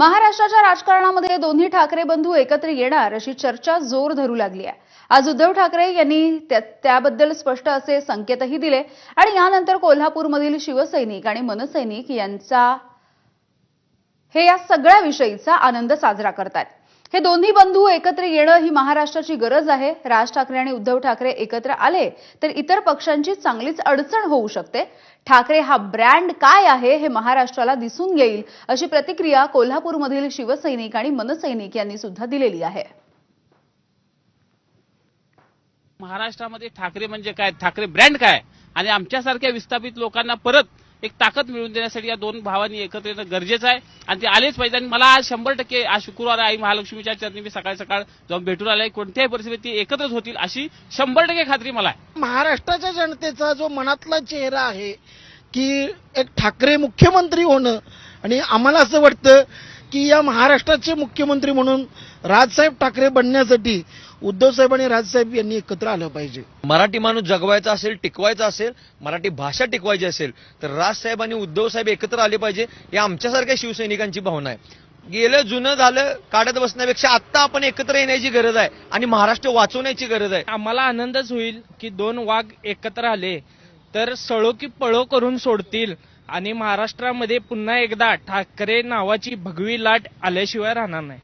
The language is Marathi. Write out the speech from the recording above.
महाराष्ट्राच्या राजकारणामध्ये दोन्ही ठाकरे बंधू एकत्र येणार अशी चर्चा जोर धरू लागली आहे. आज उद्धव ठाकरे यांनी त्याबद्दल स्पष्ट असे संकेतही दिले आणि यानंतर कोल्हापूरमधील शिवसैनिक आणि मनसैनिक यांचा हे या सगळ्या विषयीचा आनंद साजरा करतात. हे दोन्ही बंधू एकत्र येणं ही महाराष्ट्राची गरज आहे. राज ठाकरे आणि उद्धव ठाकरे एकत्र आले तर इतर पक्षांची चांगलीच अडचण होऊ शकते. ठाकरे हा ब्रँड काय आहे हे महाराष्ट्राला दिसून येईल अशी प्रतिक्रिया कोल्हापूरमधील शिवसैनिक आणि मनसैनिक यांनी सुद्धा दिलेली आहे. महाराष्ट्रामध्ये ठाकरे म्हणजे काय? ठाकरे ब्रँड काय? आणि आमच्यासारख्या विस्थापित लोकांना परत एक ताकद मिळवून देण्यासाठी या दोन भावांनी एकत्र येणं गरजेचं आहे. आणि ते आलेच पाहिजे. आणि मला आज शंभर टक्के आज शुक्रवार आई महालक्ष्मीच्या चरणी मी सकाळ सकाळ जाऊन भेटून आलोय. कोणत्याही परिस्थितीत ते एकत्रच होतील अशी शंभर टक्के खात्री मला आहे. महाराष्ट्राच्या जनतेचा जो मनातला चेहरा आहे की एक ठाकरे मुख्यमंत्री होणं आणि आम्हाला असं वाटतं की या महाराष्ट्राचे मुख्यमंत्री म्हणून राजसाहेब ठाकरे बनण्यासाठी उद्धवसाहेब आणि राजसाहेब यांनी एकत्र आलं पाहिजे. मराठी माणूस जगवायचा असेल टिकवायचा असेल मराठी भाषा टिकवायची असेल तर राजसाहेब आणि उद्धव साहेब एकत्र आले पाहिजे ही आमच्यासारख्या शिवसैनिकांची भावना आहे. गेलं जुनं झालं काढत बसण्यापेक्षा आत्ता आपण एकत्र येण्याची गरज आहे आणि महाराष्ट्र वाचवण्याची गरज आहे. आम्हाला आनंदच होईल की दोन वाघ एकत्र आले तर सळो की पळो करून सोडतील. आणि महाराष्ट्रामध्ये पुन्हा एकदा ठाकरे नावाची भगवी लाट आल्याशिवाय राहणार नाही.